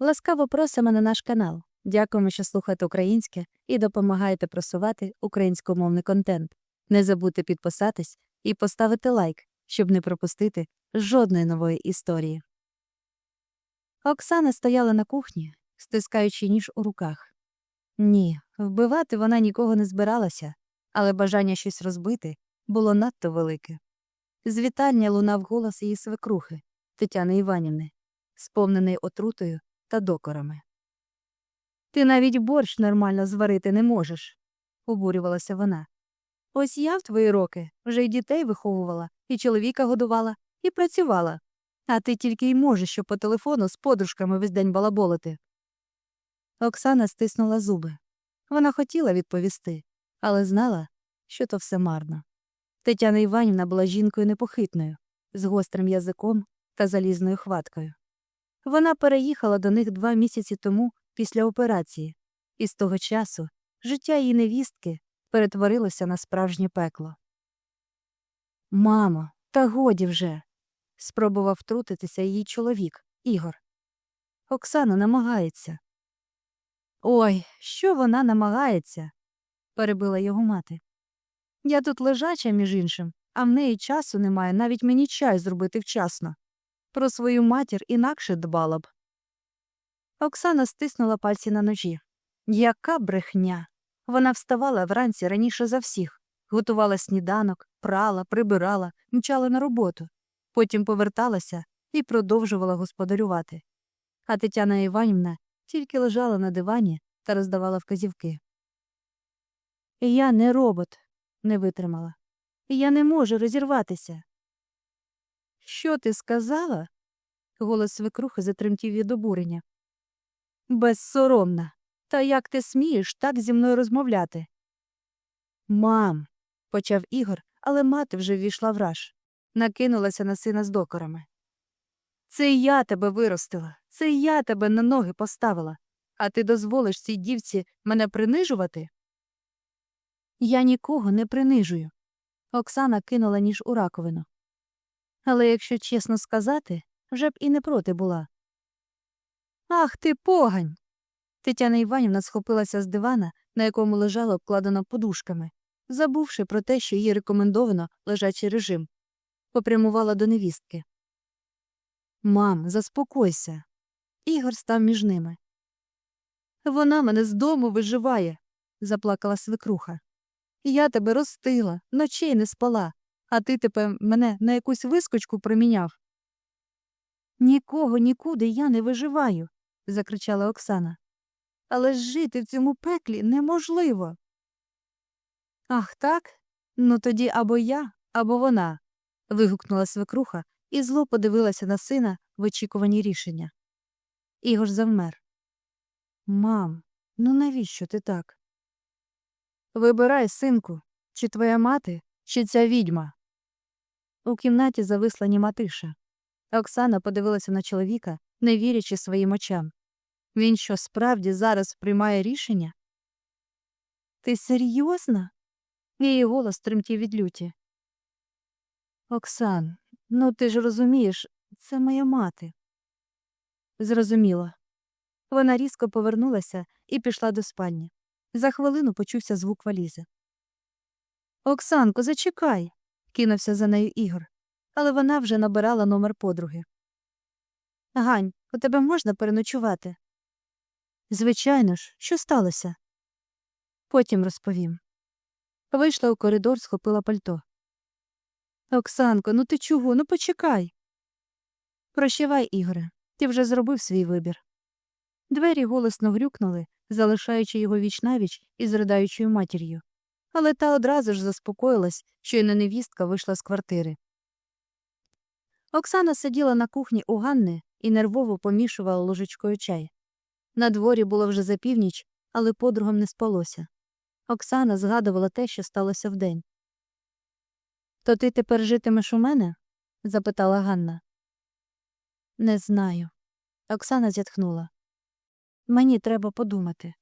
Ласкаво просимо на наш канал. Дякуємо, що слухаєте українське і допомагаєте просувати українськомовний контент. Не забудьте підписатись і поставити лайк, щоб не пропустити жодної нової історії. Оксана стояла на кухні, стискаючи ніж у руках. Ні, вбивати вона нікого не збиралася, але бажання щось розбити було надто велике. З вітальня лунав голос її свекрухи Тетяни Іванівни, сповнений отрутою та докорами. Ти навіть борщ нормально зварити не можеш, обурювалася вона. Ось я в твої роки вже й дітей виховувала, і чоловіка годувала, і працювала. А ти тільки й можеш, що по телефону з подружками весь день балаболити. Оксана стиснула зуби. Вона хотіла відповісти, але знала, що то все марно. Тетяна Іванівна була жінкою непохитною, з гострим язиком та залізною хваткою. Вона переїхала до них два місяці тому після операції, і з того часу життя її невістки перетворилося на справжнє пекло. Мамо, та годі вже. спробував втрутитися її чоловік, Ігор. Оксана намагається. Ой, що вона намагається? перебила його мати. Я тут лежача, між іншим, а в неї часу немає навіть мені чай зробити вчасно. Про свою матір інакше дбала б. Оксана стиснула пальці на ножі. Яка брехня. Вона вставала вранці раніше за всіх, готувала сніданок, прала, прибирала, мчала на роботу, потім поверталася і продовжувала господарювати. А Тетяна Іванівна тільки лежала на дивані та роздавала вказівки. Я не робот, не витримала. Я не можу розірватися. Що ти сказала? Голос свекрухи затремтів від обурення. Безсоромна. Та як ти смієш так зі мною розмовляти? Мам, почав Ігор, але мати вже ввійшла в раж. Накинулася на сина з докорами. Це я тебе виростила, це я тебе на ноги поставила, а ти дозволиш цій дівці мене принижувати? Я нікого не принижую. Оксана кинула ніж у раковину. Але якщо чесно сказати, вже б і не проти була. Ах ти погань. Тетяна Іванівна схопилася з дивана, на якому лежала обкладена подушками, забувши про те, що їй рекомендовано лежачий режим, попрямувала до невістки. Мам, заспокойся. Ігор став між ними. Вона мене з дому виживає, заплакала свекруха. Я тебе ростила, ночей не спала, а ти тепер мене на якусь вискочку приміняв. Нікого нікуди я не виживаю, закричала Оксана. Але жити в цьому пеклі неможливо. Ах так? Ну тоді або я, або вона. вигукнула свекруха і зло подивилася на сина в очікуванні рішення. Ігор завмер. Мам, ну навіщо ти так? Вибирай, синку, чи твоя мати, чи ця відьма. У кімнаті зависла німа тиша. Оксана подивилася на чоловіка, не вірячи своїм очам. Він що справді зараз приймає рішення? Ти серйозно? Її голос тремтів від люті. Оксан, ну ти ж розумієш, це моя мати. Зрозуміло. Вона різко повернулася і пішла до спальні. За хвилину почувся звук валізи. Оксанко, зачекай. кинувся за нею Ігор, але вона вже набирала номер подруги. Гань, у тебе можна переночувати? Звичайно ж, що сталося? Потім розповім. Вийшла у коридор, схопила пальто. Оксанко, ну ти чого? Ну почекай. Прощавай, Ігоре, ти вже зробив свій вибір. Двері голосно грюкнули, залишаючи його вічнавіч із ридаючою матір'ю. Але та одразу ж заспокоїлась, що й на невістка вийшла з квартири. Оксана сиділа на кухні у Ганни і нервово помішувала ложечкою чай. На дворі було вже за північ, але подругам не спалося. Оксана згадувала те, що сталося вдень. То ти тепер житимеш у мене? запитала Ганна. Не знаю. Оксана зітхнула. Мені треба подумати.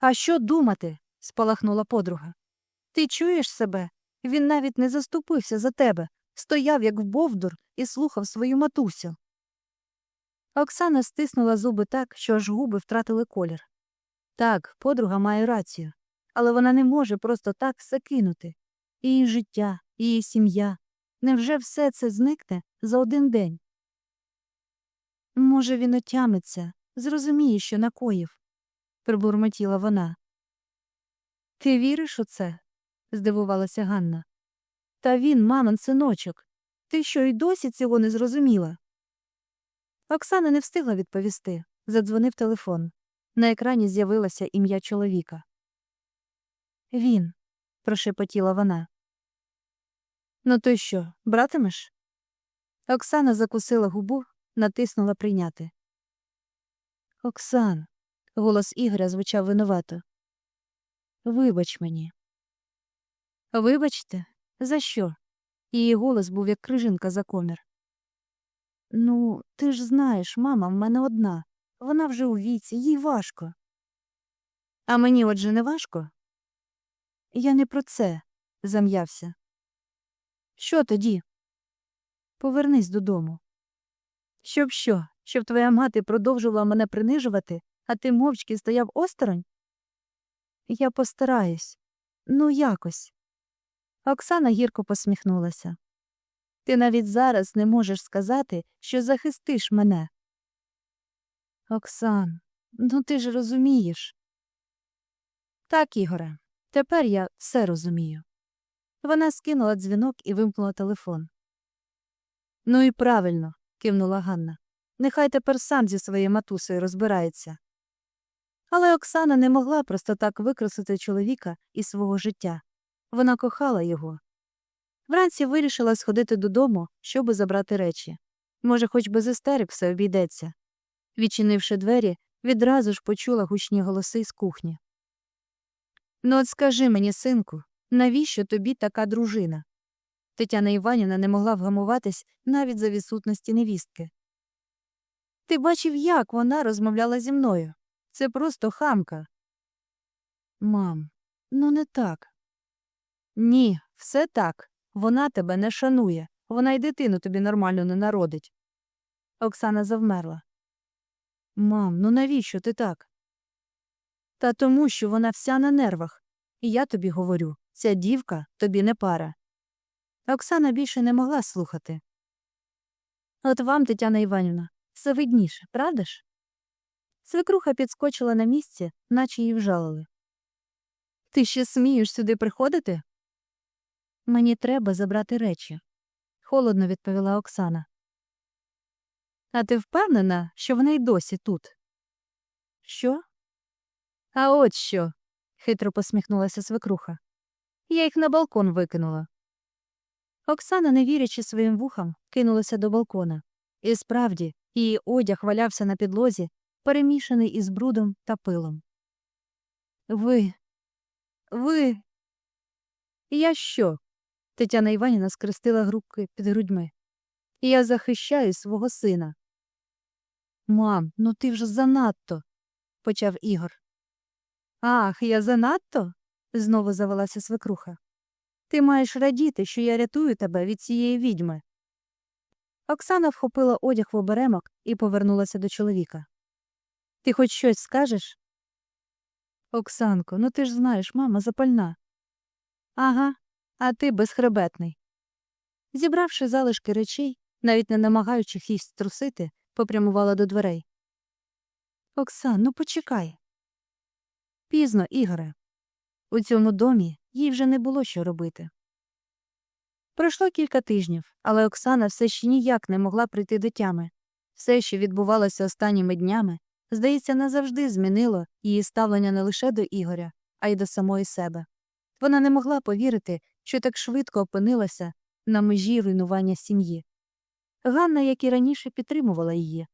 А що думати? Спалахнула подруга. Ти чуєш себе? Він навіть не заступився за тебе, стояв, як вбовдур, і слухав свою матусю. Оксана стиснула зуби так, що аж губи втратили колір. Так, подруга має рацію, але вона не може просто так все кинути. Її життя, її сім'я. Невже все це зникне за один день? Може, він отямиться, зрозуміє, що накоїв, пробурмотіла вона. Ти віриш у це? здивувалася Ганна. Та він, мамин синочок. Ти що й досі цього не зрозуміла? Оксана не встигла відповісти. Задзвонив телефон. На екрані з'явилося ім'я чоловіка. Він, прошепотіла вона. Ну то що, братимеш? Оксана закусила губу, натиснула прийняти. Оксан, голос Ігоря звучав винувато. Вибач мені. Вибачте, за що? Її голос був як крижинка за комір. Ну, ти ж знаєш, мама в мене одна. Вона вже у віці, їй важко. А мені отже не важко? Я не про це, зам'явся. Що тоді? Повернись додому. Щоб що? Щоб твоя мати продовжувала мене принижувати, а ти мовчки стояв осторонь? Я постараюсь. Ну, якось. Оксана гірко посміхнулася. Ти навіть зараз не можеш сказати, що захистиш мене. Оксан, ну ти ж розумієш. Так, Ігоре, тепер я все розумію. Вона скинула дзвінок і вимкнула телефон. Ну і правильно, кивнула Ганна. Нехай тепер сам зі своєю матусею розбирається. Але Оксана не могла просто так викрасити чоловіка із свого життя. Вона кохала його. Вранці вирішила сходити додому, щоби забрати речі. Може, хоч без істерик все обійдеться. Відчинивши двері, відразу ж почула гучні голоси з кухні. Ну, от скажи мені, синку, навіщо тобі така дружина? Тетяна Іванівна не могла вгамуватись навіть за відсутності невістки. Ти бачив, як вона розмовляла зі мною. Це просто хамка. Мам, ну не так. Ні, все так. Вона тебе не шанує. Вона й дитину тобі нормально не народить. Оксана завмерла. Мам, ну навіщо ти так? Та тому, що вона вся на нервах. І я тобі говорю ця дівка тобі не пара. Оксана більше не могла слухати. От вам, Тетяна Іванівна, все видніше, правда ж? Свекруха підскочила на місці, наче її вжалили. Ти ще смієш сюди приходити? Мені треба забрати речі, холодно відповіла Оксана. А ти впевнена, що вони й досі тут? Що? А от що, хитро посміхнулася свекруха. Я їх на балкон викинула. Оксана, не вірячи своїм вухам, кинулася до балкона. І справді, її одяг валявся на підлозі, перемішаний із брудом та пилом. Ви. Ви. Я що? Тетяна Іванівна скрестила грубки під грудьми. Я захищаю свого сина. Мам, ну ти вже занадто, почав Ігор. Ах, я занадто? знову завелася свекруха. Ти маєш радіти, що я рятую тебе від цієї відьми. Оксана вхопила одяг в оберемок і повернулася до чоловіка. Ти хоч щось скажеш? Оксанко, ну ти ж знаєш, мама запальна. Ага, а ти безхребетний. Зібравши залишки речей, навіть не намагаючись їх струсити, попрямувала до дверей. Оксан, ну почекай. Пізно, Ігоре. У цьому домі їй вже не було що робити. Пройшло кілька тижнів, але Оксана все ще ніяк не могла прийти до тями. Все, що відбувалося останніми днями, здається, назавжди змінило її ставлення не лише до Ігоря, а й до самої себе. Вона не могла повірити, що так швидко опинилася на межі руйнування сім'ї. Ганна, як і раніше, підтримувала її,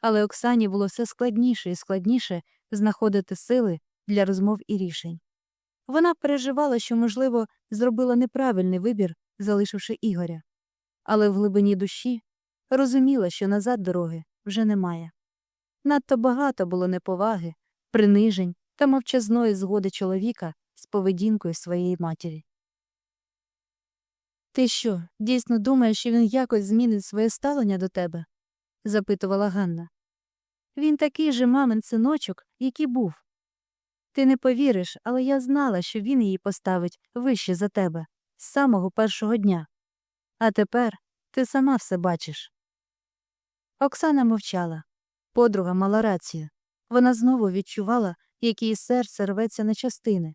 але Оксані було все складніше і складніше знаходити сили для розмов і рішень. Вона переживала, що, можливо, зробила неправильний вибір, залишивши Ігоря, але в глибині душі розуміла, що назад дороги вже немає. Надто багато було неповаги, принижень та мовчазної згоди чоловіка з поведінкою своєї матері. Ти що, дійсно думаєш, що він якось змінить своє ставлення до тебе? запитувала Ганна. Він такий же мамин синочок, який був. Ти не повіриш, але я знала, що він її поставить вище за тебе з самого першого дня. А тепер ти сама все бачиш. Оксана мовчала. Подруга мала рацію. Вона знову відчувала, як її серце рветься на частини,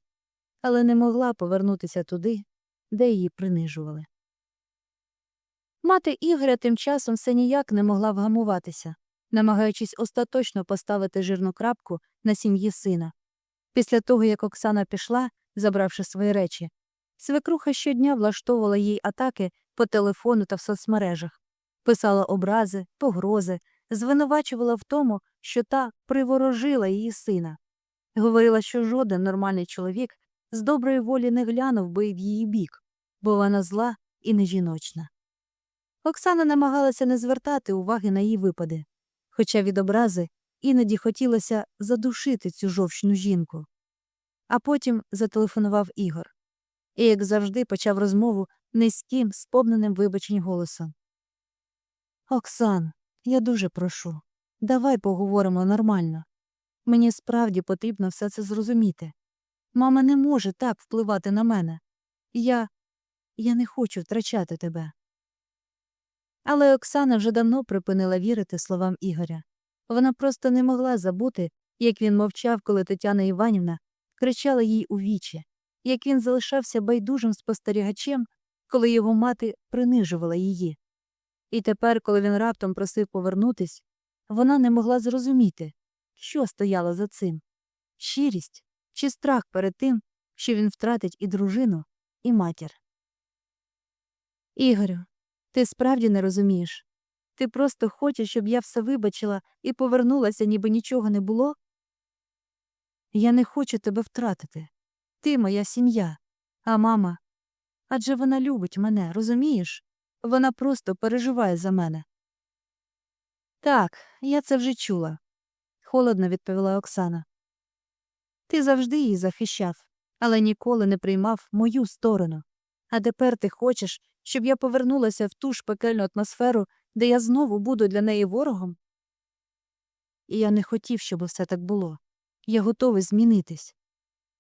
але не могла повернутися туди, де її принижували. Мати Ігоря тим часом все ніяк не могла вгамуватися, намагаючись остаточно поставити жирну крапку на сім'ї сина. Після того, як Оксана пішла, забравши свої речі, свекруха щодня влаштовувала їй атаки по телефону та в соцмережах, писала образи, погрози, звинувачувала в тому, що та приворожила її сина. Говорила, що жоден нормальний чоловік з доброї волі не глянув би в її бік, бо вона зла і не жіночна. Оксана намагалася не звертати уваги на її випади, хоча від образи іноді хотілося задушити цю жовчну жінку. А потім зателефонував Ігор. І, як завжди, почав розмову низьким, сповненим вибачень голосом. Оксан, я дуже прошу, давай поговоримо нормально. Мені справді потрібно все це зрозуміти. Мама не може так впливати на мене. Я. я не хочу втрачати тебе. Але Оксана вже давно припинила вірити словам Ігоря. Вона просто не могла забути, як він мовчав, коли Тетяна Іванівна кричала їй у вічі, як він залишався байдужим спостерігачем, коли його мати принижувала її. І тепер, коли він раптом просив повернутись, вона не могла зрозуміти, що стояло за цим щирість чи страх перед тим, що він втратить і дружину, і матір. Ігорю, ти справді не розумієш. Ти просто хочеш, щоб я все вибачила і повернулася, ніби нічого не було? Я не хочу тебе втратити. Ти моя сім'я, а мама. Адже вона любить мене, розумієш? Вона просто переживає за мене. Так, я це вже чула, холодно відповіла Оксана. Ти завжди її захищав, але ніколи не приймав мою сторону. А тепер ти хочеш, щоб я повернулася в ту ж пекельну атмосферу, де я знову буду для неї ворогом? І я не хотів, щоб все так було. Я готовий змінитись.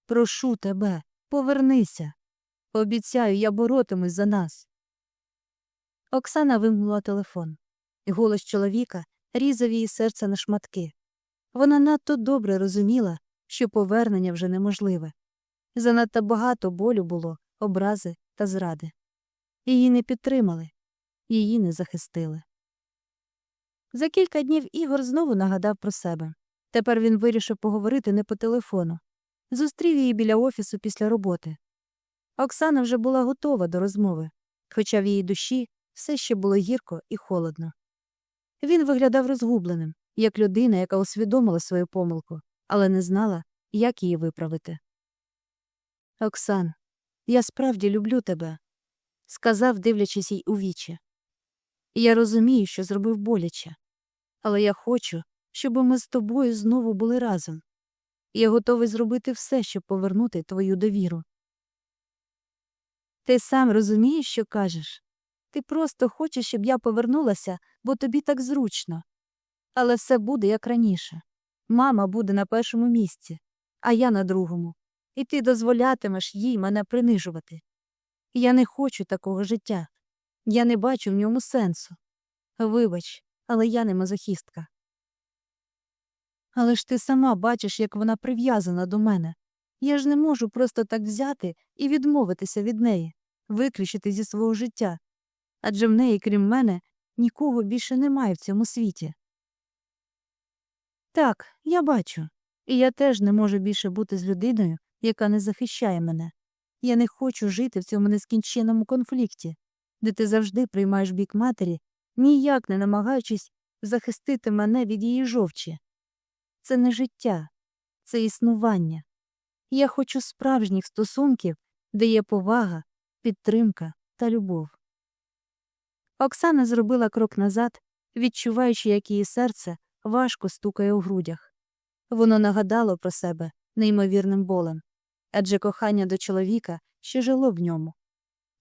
Прошу тебе, повернися. Обіцяю, я боротимусь за нас. Оксана вимкнула телефон, голос чоловіка різав її серце на шматки. Вона надто добре розуміла, що повернення вже неможливе. Занадто багато болю було, образи та зради. Її не підтримали, її не захистили. За кілька днів Ігор знову нагадав про себе. Тепер він вирішив поговорити не по телефону. Зустрів її біля офісу після роботи. Оксана вже була готова до розмови, хоча в її душі все ще було гірко і холодно. Він виглядав розгубленим, як людина, яка усвідомила свою помилку, але не знала, як її виправити. Оксан, я справді люблю тебе, сказав, дивлячись їй у вічі. Я розумію, що зробив боляче, але я хочу, щоб ми з тобою знову були разом. Я готовий зробити все, щоб повернути твою довіру. Ти сам розумієш, що кажеш? Ти просто хочеш, щоб я повернулася, бо тобі так зручно. Але все буде як раніше. Мама буде на першому місці, а я на другому, і ти дозволятимеш їй мене принижувати. Я не хочу такого життя. Я не бачу в ньому сенсу. Вибач, але я не мазохістка. Але ж ти сама бачиш, як вона прив'язана до мене. Я ж не можу просто так взяти і відмовитися від неї, виключити зі свого життя. Адже в неї, крім мене, нікого більше немає в цьому світі. Так, я бачу. І я теж не можу більше бути з людиною, яка не захищає мене. Я не хочу жити в цьому нескінченному конфлікті, де ти завжди приймаєш бік матері, ніяк не намагаючись захистити мене від її жовчі. Це не життя, це існування. Я хочу справжніх стосунків, де є повага, підтримка та любов. Оксана зробила крок назад, відчуваючи, як її серце важко стукає у грудях. Воно нагадало про себе неймовірним болем адже кохання до чоловіка ще жило в ньому.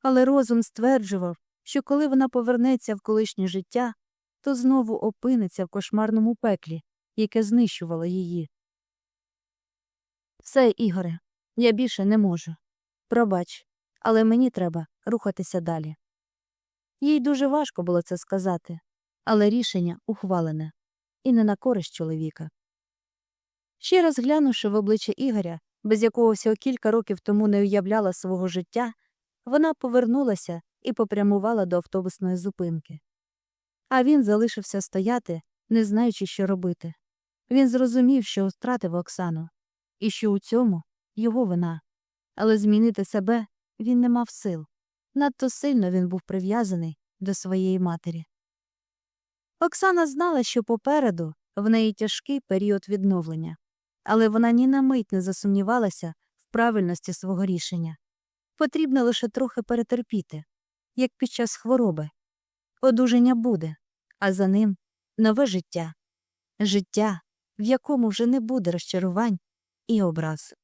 Але розум стверджував, що коли вона повернеться в колишнє життя, то знову опиниться в кошмарному пеклі, яке знищувало її. Все, Ігоре, я більше не можу. Пробач, але мені треба рухатися далі. Їй дуже важко було це сказати, але рішення ухвалене і не на користь чоловіка. Ще раз глянувши в обличчя Ігоря, без якого всього кілька років тому не уявляла свого життя, вона повернулася і попрямувала до автобусної зупинки. А він залишився стояти, не знаючи, що робити. Він зрозумів, що втратив Оксану, і що у цьому його вина. Але змінити себе він не мав сил. Надто сильно він був прив'язаний до своєї матері. Оксана знала, що попереду в неї тяжкий період відновлення, але вона ні на мить не засумнівалася в правильності свого рішення. Потрібно лише трохи перетерпіти, як під час хвороби. Одужання буде, а за ним нове життя. Життя, в якому вже не буде розчарувань і образ.